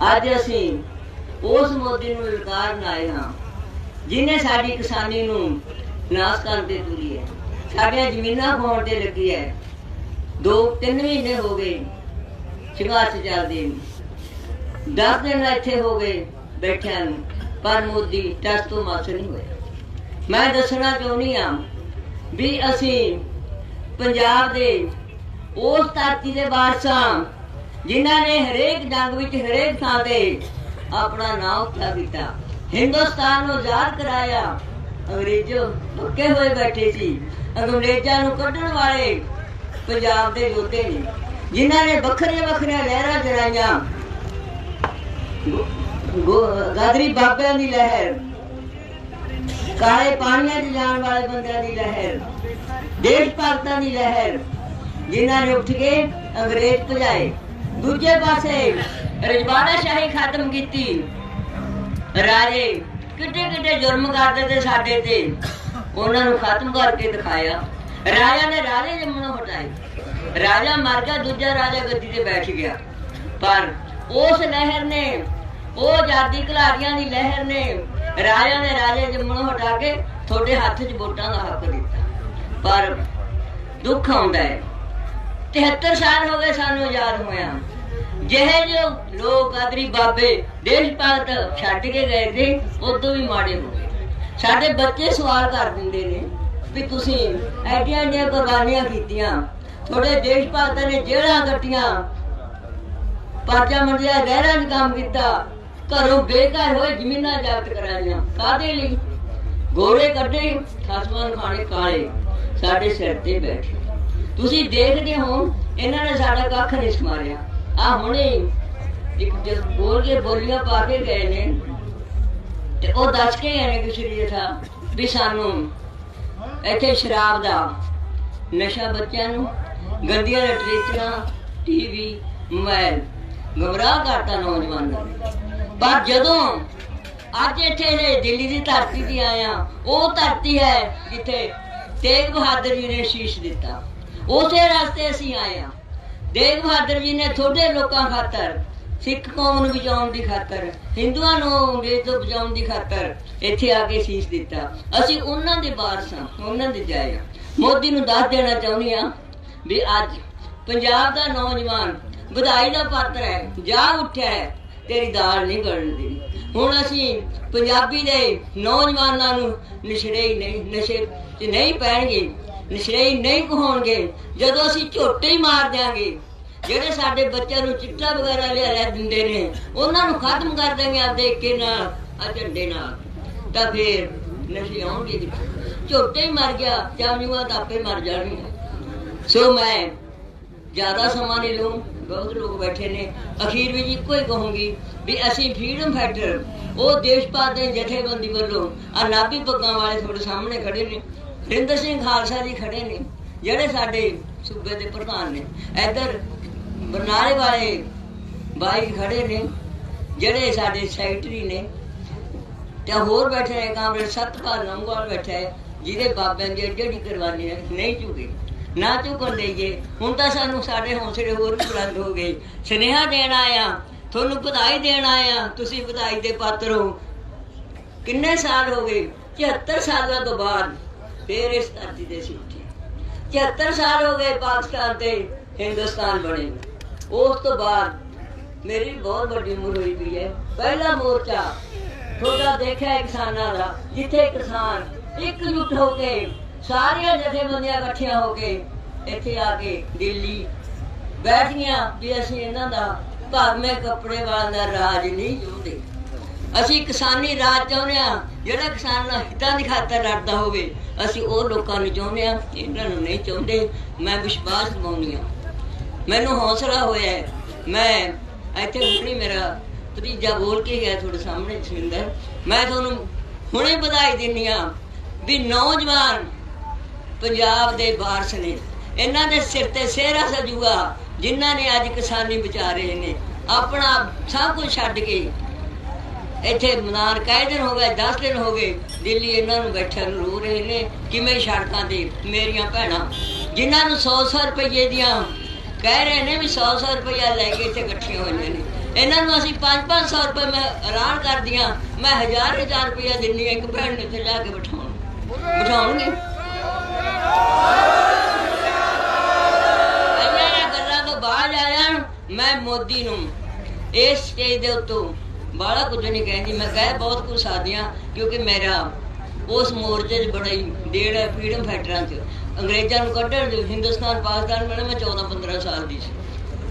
ਅੱਜ ਅਸੀਂ ਉਸ ਮੋਦੀ ਨੂੰ ਲਲਕਾਰਨ ਆਏ ਹਾਂ ਜਿਨੇ ਸਾਡੀ ਕਿਸਾਨੀ ਨੂੰ ਨਾਸ ਕਰਨ ਤੇ ਤੁਰੀ ਹੈ। ਸਾਡੀਆਂ ਜ਼ਮੀਨਾਂ ਖੋਣ ਤੇ ਲੱਗੀ ਹੈ। ਦੋ, ਤਿੰਨ ਮਹੀਨੇ ਹੋ ਗਏ ਸੰਘਰਸ਼ ਚੱਲਦੇ ਨੂੰ। 10 ਦਿਨ ਇੱਥੇ ਹੋ ਗਏ ਬੈਠਿਆਂ ਨੂੰ, ਪਰ ਮੋਦੀ ਟਸ ਤੋਂ ਮਾਸ ਨਹੀਂ ਹੋਇਆ। ਮੈਂ ਦੱਸਣਾ ਚਾਹੁੰਦੀ ਹਾਂ ਵੀ ਅਸੀਂ ਪੰਜਾਬ ਦੇ ਉਸ ਧਰਤੀ ਦੇ ਵਾਰਸਾਂ ਜਿਨ੍ਹਾਂ ਨੇ ਹਰੇਕ ਜੰਗ ਵਿੱਚ ਹਰੇਕ ਥਾਂ ਤੇ ਆਪਣਾ ਨਾਮ ਉੱਚਾ ਕੀਤਾ ਹਿੰਦੁਸਤਾਨ ਨੂੰ ਆਜ਼ਾਦ ਕਰਾਇਆ। ਅੰਗਰੇਜ਼ੋ ਭੁੱਕੇ ਹੋਏ ਬੈਠੇ ਸੀ। ਅੰਗਰੇਜ਼ਾਂ ਨੂੰ ਕੱਢਣ ਵਾਲੇ ਪੰਜਾਬ ਦੇ ਯੋਧੇ ਨੇ। ਜਿਨ੍ਹਾਂ ਨੇ ਵੱਖਰੀਆਂ ਵੱਖਰੀਆਂ ਲਹਿਰਾਂ ਚਲਾਈਆਂ ਗਾਦਰੀ ਬਾਬਿਆਂ ਦੀ ਲਹਿਰ। ਕਾਲੇ ਪਾਣੀਆਂ 'ਚ ਜਾਣ ਵਾਲੇ ਬੰਦਿਆਂ ਦੀ ਲਹਿਰ। ਦੇਸ਼ ਭਗਤਾਂ ਦੀ ਲਹਿਰ। ਜਿਨ੍ਹਾਂ ਨੇ ਉੱਠ ਕੇ ਅੰਗਰੇਜ਼ ਭਜਾਏ। ਦੂਜੇ ਪਾਸੇ ਰਜਵਾੜਾ ਸ਼ਾਹੀ ਖਤਮ ਕੀਤੀ। ਰਾਜੇ ਕਿੱਡੇ ਕਿੱਡੇ ਜੁਰਮ ਕਰਦੇ ਤੇ ਸਾਡੇ ਤੇ। ਉਹਨਾਂ ਨੂੰ ਖਤਮ ਕਰਕੇ ਦਿਖਾਇਆ। ਰਾਜਾ ਨੇ ਰਾਜੇ ਜੰਮਣੋਂ ਹਟਾਏ। ਰਾਜਾ ਮਰ ਗਿਆ, ਦੂਜਾ ਰਾਜਾ ਗੱਦੀ ਤੇ ਬੈਠ ਗਿਆ। ਪਰ ਉਸ ਲਹਿਰ ਨੇ, ਉਹ ਆਜ਼ਾਦੀ ਘਲਾੜੀਆਂ ਦੀ ਲਹਿਰ ਨੇ, ਰਾਜਾ ਨੇ ਰਾਜੇ ਜੰਮਣੋਂ ਹਟਾ ਕੇ ਤੁਹਾਡੇ ਹੱਥ 'ਚ ਵੋਟਾਂ ਦਾ ਹੱਕ ਦਿੱਤਾ। ਪਰ ਦੁੱਖ ਆਉਂਦਾ ਹੈ 73 ਸਾਲ ਹੋ ਗਏ ਸਾਨੂੰ ਆਜ਼ਾਦ ਹੋਇਆ। ਜਿਹੇ ਜੋ ਲੋਕ ਆਦਰੀ ਬਾਬੇ, ਦੇਸ਼ ਭਗਤ ਛੱਡ ਕੇ ਗਏ ਸੀ, ਉਦੋਂ ਵੀ ਮਾੜੇ ਹੋ ਗਏ। ਸਾਡੇ ਬੱਚੇ ਸਵਾਲ ਕਰ ਦਿੰਦੇ ਨੇ ਵੀ ਤੁਸੀਂ ਐਡੀਆਂ ਐਡੀਆਂ ਕੁਰਬਾਨੀਆਂ ਕੀਤੀਆਂ। ਤੁਹਾਡੇ ਦੇਸ਼ ਭਗਤਾਂ ਨੇ ਜੇਲ੍ਹਾਂ ਕੱਟੀਆਂ। ਪਾਜਾ ਮੰਡਿਆ, ਗਹਿਰਾਂ 'ਚ ਕੰਮ ਕੀਤਾ। ਘਰੋਂ ਬੇਘਰ ਹੋਏ ਜ਼ਮੀਨਾਂ ਜ਼ਬਤ ਕਰਾਈਆਂ। ਕਾਦੇ ਲਈ? ਗੋਰੇ ਕੱਢੇ, ਖਸਮਾਂ ਖਾਣੇ ਕਾਲੇ। ਸਾਡੇ ਸਿਰ ਤੇ ਬੈਠੇ। ਤੁਸੀਂ ਦੇਖਦੇ ਹੋ, ਇਹਨਾਂ ਨੇ ਸਾਡਾ ਕੱਖ ਨਹੀਂ ਸਮਾਰਿਆ। ਆ ਹੁਣੇ ਇੱਕ ਜਦ ਬੋਲ ਕੇ ਬੋਲੀਆਂ ਪਾ ਕੇ ਗਏ ਨੇ, ਤੇ ਉਹ ਦੱਸ ਕੇ ਗਏ ਨੇ ਕਿਸੇ ਜਥਾ ਵੀ ਸਾਨੂੰ ਇੱਥੇ ਸ਼ਰਾਬ ਦਾ ਨਸ਼ਾ ਬੱਚਿਆਂ ਨੂੰ ਗੰਦੀਆਂ ਲਿਟਰੇਚਰਾਂ ਟੀਵੀ, ਮੋਬਾਈਲ ਗੁੰਮਰਾਹ ਕਰਤਾ ਨੌਜਵਾਨਾਂ ਨੂੰ। ਪਰ ਜਦੋਂ ਅੱਜ ਇੱਥੇ ਇਹ ਦਿੱਲੀ ਦੀ ਧਰਤੀ ਤੇ ਆਇਆ ਉਹ ਧਰਤੀ ਹੈ ਜਿੱਥੇ ਤੇਗ ਬਹਾਦਰ ਜੀ ਨੇ ਸ਼ੀਸ਼ ਦਿੱਤਾ। ਉਸੇ ਰਸਤੇ ਅਸੀਂ ਆਏ ਆ ਤੇਗ ਬਹਾਦਰ ਜੀ ਨੇ ਥੋੜੇ ਲੋਕਾਂ ਖਾਤਰ, ਸਿੱਖ ਕੌਮ ਨੂੰ ਬਚਾਉਣ ਦੀ ਖਾਤਰ, ਹਿੰਦੂਆਂ ਨੂੰ ਅੰਗਰੇਜ਼ ਤੋਂ ਬਚਾਉਣ ਦੀ ਖਾਤਰ ਇੱਥੇ ਆ ਕੇ ਸ਼ੀਸ਼ ਦਿੱਤਾ। ਅਸੀਂ ਉਹਨਾਂ ਦੇ ਵਾਰਸ ਹਾਂ ਉਹਨਾਂ ਦੇ ਜਾਏ ਹਾਂ। ਮੋਦੀ ਨੂੰ ਦੱਸ ਦੇਣਾ ਚਾਹੁੰਦੀ ਆ ਵੀ ਅੱਜ ਪੰਜਾਬ ਦਾ ਨੌਜਵਾਨ ਵਧਾਈ ਦਾ ਪਾਤਰ ਹੈ ਜਾ ਉੱਠਿਆ ਹੈ, ਤੇਰੀ ਦਾਲ ਨਹੀਂ ਗਲਦੀ ਹੁਣ ਅਸੀਂ ਪੰਜਾਬੀ ਦੇ ਨੌਜਵਾਨਾਂ ਨੂੰ ਨਸ਼ਰੇ ਨਹੀਂ, ਨਸ਼ੇ ਤੇ ਨਹੀਂ ਪੈਣਗੇ। ਨਸ਼ਰੇ ਨਹੀਂ ਕਹਾਉਣਗੇ। ਜਦੋਂ ਅਸੀਂ ਝੋਟੇ ਹੀ ਮਾਰ ਦਿਆਂਗੇ, ਜਿਹੜੇ ਸਾਡੇ ਬੱਚਿਆਂ ਨੂੰ ਚਿੱਟਾ ਵਗੈਰਾ ਲਿਆ ਲੈ ਦਿੰਦੇ ਨੇ, ਉਹਨਾਂ ਨੂੰ ਖਤਮ ਕਰ ਦੇਂਗੇ ਆ ਦੇਖ ਨਾਲ ਆ ਝੰਡੇ ਨਾਲ। ਤਾਂ ਫੇਰ ਨਸ਼ੇ ਆਉਣਗੇ ਕਿੱਥੋਂ? ਝੋਟੇ ਹੀ ਮਰ ਗਿਆ ਚਾਮੀਆਂ ਤਾਂ ਆਪੇ ਮਰ ਜਾਣਗੀਆਂ। ਸੋ ਮੈਂ ਜ਼ਿਆਦਾ ਸਮਾਂ ਨਹੀਂ ਲਊਂ, ਬਹੁਤ ਲੋਕ ਬੈਠੇ ਨੇ। ਅਖੀਰ ਵਿੱਚ ਇੱਕੋ ਹੀ ਕਹੂੰਗੀ ਵੀ ਅਸੀਂ ਫਰੀडम ਫਾਈਟਰ ਉਹ ਦੇਸ਼ ਭਗਤ ਦੇ ਜਥੇਬੰਦੀ ਵੱਲੋਂ ਆ ਨਾਭੀ ਪੱਗਾਂ ਵਾਲੇ ਤੁਹਾਡੇ ਸਾਹਮਣੇ ਖੜੇ ਨੇ। ਰਿੰਦਰ ਸਿੰਘ ਖਾਲਸਾ ਜੀ ਖੜੇ ਨੇ, ਜਿਹੜੇ ਸਾਡੇ ਸੂਬੇ ਦੇ ਪ੍ਰਧਾਨ ਨੇ। ਇੱਧਰ ਬਰਨਾਲੇ ਵਾਲੇ ਬਾਈ ਖੜੇ ਨੇ, ਜਿਹੜੇ ਸਾਡੇ ਸੈਕਟਰੀ ਨੇ। ਤੇ ਹੋਰ ਬੈਠੇ ਨੇ ਕਾਮਰੇਡ ਸਤਪਾਲ ਨੰਗਵਾਲ ਬੈਠਾ ਹੈ, ਜਿਹਦੇ ਬਾਬਿਆਂ ਦੀ ਜਿਹੜੀ ਕੁਰਬਾਨੀ ਹੈ, ਨਹੀਂ ਝੁਕੇ। ਨਾ ਝੁਕਣ ਦੇਈਏ। ਹੁਣ ਤਾਂ ਸਾਨੂੰ ਸਾਡੇ ਹੌਸਲੇ ਹੋਰ ਵੀ ਬੁਲੰਦ ਹੋ ਗਏ। ਸੁਨੇਹਾ ਦੇਣ ਆਇਆ ਤੁਹਾਨੂੰ ਵਧਾਈ ਦੇਣ ਆਇਆ ਤੁਸੀਂ ਵਧਾਈ ਦੇ ਪਾਤਰ ਹੋ। ਕਿੰਨੇ ਸਾਲ ਹੋ ਗਏ? 74 ਸਾਲਾਂ ਤੋਂ ਬਾਅਦ ਫੇਰ ਇਸ ਧਰਤੀ ਦੇ ਸੀ ਉੱਠੇ। 74 ਸਾਲ ਹੋ ਗਏ ਪਾਕਿਸਤਾਨ ਤੇ ਹਿੰਦੁਸਤਾਨ ਬਣੇ ਉਸ ਤੋਂ ਬਾਅਦ ਮੇਰੀ ਬਹੁਤ ਵੱਡੀ ਉਮਰ ਹੋਈ ਪਈ ਹੈ। ਪਹਿਲਾ ਮੋਰਚਾ ਤੁਹਾਡਾ ਦੇਖਿਆ ਕਿਸਾਨਾਂ ਦਾ, ਜਿੱਥੇ ਕਿਸਾਨ ਇਕਜੁੱਟ ਹੋ ਕੇ ਸਾਰੀਆਂ ਜਥੇਬੰਦੀਆਂ ਇਕੱਠੀਆਂ ਹੋ ਕੇ ਇੱਥੇ ਆ ਕੇ ਦਿੱਲੀ ਬੈਠ ਗਈਆਂ ਵੀ ਅਸੀਂ ਇਹਨਾਂ ਦਾ ਭਾਵੇਂ ਕੱਪੜੇ ਵਾਲਿਆਂ ਦਾ ਰਾਜ ਨਹੀਂ ਚਾਹੁੰਦੇ। ਅਸੀਂ ਕਿਸਾਨੀ ਰਾਜ ਚਾਹੁੰਦੇ ਆ ਜਿਹੜਾ ਕਿਸਾਨਾਂ ਹਿੱਤਾਂ ਦੀ ਖਾਤਰ ਲੜਦਾ ਹੋਵੇ, ਅਸੀਂ ਉਹ ਲੋਕਾਂ ਨੂੰ ਚਾਹੁੰਦੇ ਆ ਇਹਨਾਂ ਨੂੰ ਨਹੀਂ ਚਾਹੁੰਦੇ, ਮੈਂ ਵਿਸ਼ਵਾਸ ਦਿਵਾਉਂਦੀ ਆ ਮੈਨੂੰ ਹੌਸਲਾ ਹੋਇਆ ਮੈਂ ਇੱਥੇ ਹੁਣੀ ਮੇਰਾ ਭਤੀਜਾ ਬੋਲ ਕੇ ਗਿਆ ਤੁਹਾਡੇ ਸਾਹਮਣੇ, ਜਸਵਿੰਦਰ। ਮੈਂ ਤੁਹਾਨੂੰ ਹੁਣੇ ਵਧਾਈ ਦਿੰਦੀ ਆ ਵੀ ਨੌਜਵਾਨ ਪੰਜਾਬ ਦੇ ਵਾਰਸ ਨੇ, ਇਹਨਾਂ ਦੇ ਸਿਰ ਤੇ ਸਿਹਰਾ ਸਜੂਗਾ, ਜਿਨ੍ਹਾਂ ਨੇ ਅੱਜ ਕਿਸਾਨੀ ਵਿਚਾਰੇ ਨੇ, ਆਪਣਾ ਸਭ ਕੁਝ ਛੱਡ ਕੇ ਇੱਥੇ ਮਨਾਰ ਕਈ ਦਿਨ ਹੋ ਗਏ 10 ਦਿਨ ਹੋ ਗਏ ਦਿੱਲੀ ਇਹਨਾਂ ਨੂੰ ਬੈਠਣ ਨੂੰ ਰੋ ਰਹੇ ਨੇ, ਕਿਵੇਂ ਸੜਕਾਂ ਤੇ ਮੇਰੀਆਂ ਭੈਣਾਂ, ਜਿਨ੍ਹਾਂ ਨੂੰ 100-100 ਰੁਪਏ ਦੀਆਂ ਕਹਿ ਰਹੇ ਨੇ ਵੀ 100-100 ਰੁਪਇਆ ਲੈ ਕੇ ਇੱਥੇ ਇਕੱਠੀਆਂ ਹੋਈਆਂ ਨੇ। ਇਹਨਾਂ ਨੂੰ ਅਸੀਂ 5-500 ਰੁਪਏ ਮੈਂ ਐਲਾਨ ਕਰਦੀਆਂ ਮੈਂ ਹਜ਼ਾਰ ਹਜ਼ਾਰ ਰੁਪਇਆ ਦਿੰਨੀ ਹਾਂ ਇੱਕ ਭੈਣ ਨੂੰ ਇੱਥੇ ਲਿਆ ਕੇ ਬਿਠਾਉਣ ਬਿਠਾਉਣਗੇ। ਇਹਨਾਂ ਗੱਲਾਂ ਤੋਂ ਬਾਅਦ ਆ ਜਾਣ ਮੈਂ ਮੋਦੀ ਨੂੰ, ਇਸ ਸਟੇਜ ਦੇ ਉੱਤੋਂ ਬਾਹਲਾ ਕੁਝ ਨਹੀਂ ਕਹਿੰਦੀ ਮੈਂ ਕਹਿ ਬਹੁਤ ਕੁਝ ਸਕਦੀਆਂ ਕਿਉਂਕਿ ਮੇਰਾ ਉਸ ਮੋਰਚੇ 'ਚ ਬੜਾ ਹੀ ਡੇਢ ਹੈ ਫਰੀडम ਫਾਈਟਰਾਂ 'ਚ। ਅੰਗਰੇਜ਼ਾਂ ਨੂੰ ਕੱਢਣ ਦੇ, ਹਿੰਦੁਸਤਾਨ, ਪਾਕਿਸਤਾਨ ਵੇਲੇ ਮੈਂ 14 15 ਸਾਲ ਦੀ ਸੀ।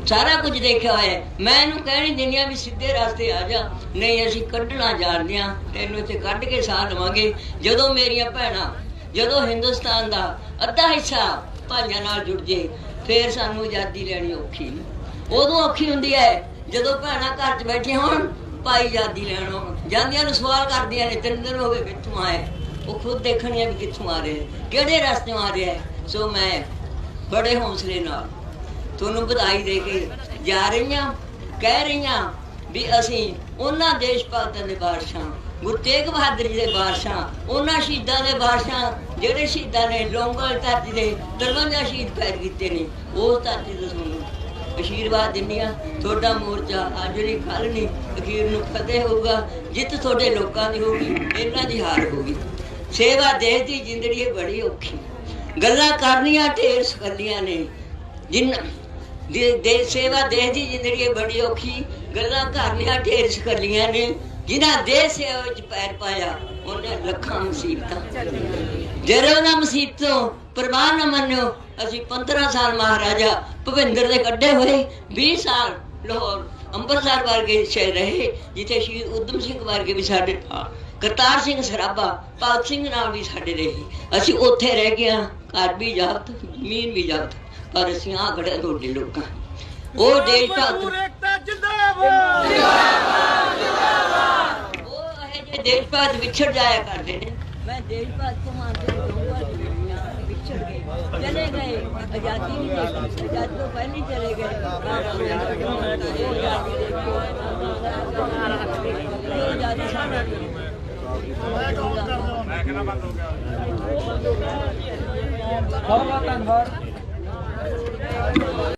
ਸਾਰਾ ਕੁਝ ਦੇਖਿਆ ਹੋਇਆ ਮੈਂ ਇਹਨੂੰ ਕਹਿਣੀ ਦਿੰਦੀ ਵੀ ਸਿੱਧੇ ਰਸਤੇ ਆ ਜਾ। ਨਹੀਂ, ਅਸੀਂ ਕੱਢਣਾ ਜਾਣਦੇ ਹਾਂ। ਤੈਨੂੰ ਇੱਥੇ ਕੱਢ ਕੇ ਸਾਹ ਲਵਾਂਗੇ ਜਦੋਂ ਮੇਰੀਆਂ ਭੈਣਾਂ, ਜਦੋਂ ਹਿੰਦੁਸਤਾਨ ਦਾ ਅੱਧਾ ਹਿੱਸਾ ਭਾਈਆਂ ਨਾਲ ਜੁੜ ਜੇ, ਫੇਰ ਸਾਨੂੰ ਆਜ਼ਾਦੀ ਲੈਣੀ ਔਖੀ ਉਦੋਂ ਔਖੀ ਹੁੰਦੀ ਹੈ, ਜਦੋਂ ਭੈਣਾਂ ਘਰ 'ਚ ਬੈਠੀਆਂ ਹੋਣ ਭਾਈ ਆਜ਼ਾਦੀ ਲੈਣ ਜਾਂਦੀਆਂ ਨੂੰ ਸਵਾਲ ਕਰਦੀਆਂ ਨੇ ਤਿੰਨ ਦਿਨ ਹੋ ਗਏ ਕਿੱਥੋਂ ਆਏ? ਉਹ ਖੁਦ ਦੇਖਣੀਆਂ ਵੀ ਕਿੱਥੋਂ ਆ ਰਹੇ ਕਿਹੜੇ ਰਸਤੇ ਆ ਰਿਹਾ ਸੋ ਮੈਂ ਬੜੇ ਹੌਸਲੇ ਨਾਲ ਤੁਹਾਨੂੰ ਵਧਾਈ ਦੇ ਕੇ ਜਾ ਰਹੀਆਂ ਕਹਿ ਰਹੀਆਂ ਵੀ ਅਸੀਂ ਉਹਨਾਂ ਦੇਸ਼ ਭਗਤਾਂ ਦੇ ਬਾਦਸ਼ਾਹ, ਗੁਰੂ ਤੇਗ ਬਹਾਦਰ ਜੀ ਦੇ ਬਾਦਸ਼ਾਹ, ਉਹਨਾਂ ਸ਼ਹੀਦਾਂ ਦੇ ਬਾਦਸ਼ਾਹ, ਜਿਹੜੇ ਸ਼ਹੀਦਾਂ ਨੇ ਲੋਂਗਲ ਧਰਤੀ ਦੇ 53 ਸ਼ਹੀਦ ਪੈਰ ਕੀਤੇ ਨੇ, ਉਹ ਧਰਤੀ ਤੋਂ ਤੁਹਾਨੂੰ ਅਸ਼ੀਰਵਾਦ ਦਿੰਦੀਆਂ ਤੁਹਾਡਾ ਮੋਰਚਾ ਅੱਜ ਨਹੀਂ ਕੱਲ ਨਹੀਂ, ਅਖੀਰ ਨੂੰ ਫਤਿਹ ਹੋਊਗਾ, ਜਿੱਤ ਤੁਹਾਡੇ ਲੋਕਾਂ ਦੀ ਹੋਊਗੀ, ਇਹਨਾਂ ਦੀ ਹਾਰ ਹੋਊਗੀ। ਸੇਵਾ ਦੇਸ਼ ਦੀ ਜ਼ਿੰਦਗੀ ਇਹ ਬੜੀ ਔਖੀ ਗੱਲਾਂ ਕਰਨੀਆਂ ਢੇਰ ਸਕੱਲੀਆਂ ਨੇ। ਜਿੰਨ ਦੇ ਸੇਵਾ ਦੇਸ਼ ਦੀ ਜ਼ਿੰਦਗੀ ਬੜੀ ਔਖੀ, ਗੱਲਾਂ ਕਰਨੀਆਂ ਢੇਰ ਸਕੱਲੀਆਂ ਨੇ। ਜਿਨ੍ਹਾਂ ਦੇਸ਼ ਸੇਵਾ ਵਿੱਚ ਪੈਰ ਪਾਇਆ, ਉਹਨੇ ਲੱਖਾਂ ਮੁਸੀਬਤਾਂ। ਜਦੋਂ ਉਹਨਾਂ ਮੁਸੀਬਤੋਂ ਪਰਵਾਹ ਨਾ ਮੰਨਿਓ ਅਸੀਂ 15 ਸਾਲ ਮਹਾਰਾਜਾ ਭਵਿੰਦਰ ਦੇ ਕੱਢੇ ਹੋਏ 20 ਸਾਲ ਲਾਹੌਰ ਅੰਮ੍ਰਿਤਸਰ ਵਰਗੇ ਸ਼ਹਿਰ ਰਹੇ ਜਿੱਥੇ ਸ਼ਹੀਦ ਉਦਮ ਸਿੰਘ ਵਰਗੇ ਵੀ ਸਾਡੇ ਕਰਤਾਰ ਸਿੰਘ ਸਰਾਭਾ ਭਗਤ ਸਿੰਘ ਨਾਲ ਵੀ ਸਾਡੇ ਰਹੇ। ਅਸੀਂ ਉੱਥੇ ਰਹਿ ਗਏ ਹਾਂ, ਘਰ ਵੀ ਜਾਤ ਜ਼ਮੀਨ ਵੀ ਜਾਤ ਪਰ ਅਸੀਂ ਆ ਖੜੇ ਤੁਹਾਡੇ ਲੋਕਾਂ ਉਹ ਦੇਸ਼ ਭਗਤ ਏਕਤਾ ਜਿੰਦਾਬਾਦ। ਉਹ ਇਹ ਜੇ ਦੇਸ਼ ਭਗਤ ਵਿਛੜ ਜਾਇਆ ਕਰਦੇ ਨੇ ਮੈਂ ਦੇਸ਼ ਭਗਤ ਤੋਂ ਮੰਨਦੇ ਰਹੂੰਗਾ ਦੁਨੀਆ ਵਿਛੜ ਗਏ ਚਲੇ ਗਏ ਆਜ਼ਾਦੀ ਨਹੀਂ ਦੇਖੀ ਆਜ਼ਾਦੀ ਤੋਂ ਪਹਿਲਾਂ ਹੀ ਚਲੇ ਗਏ। ਉਹ ਆਜ਼ਾਦੀ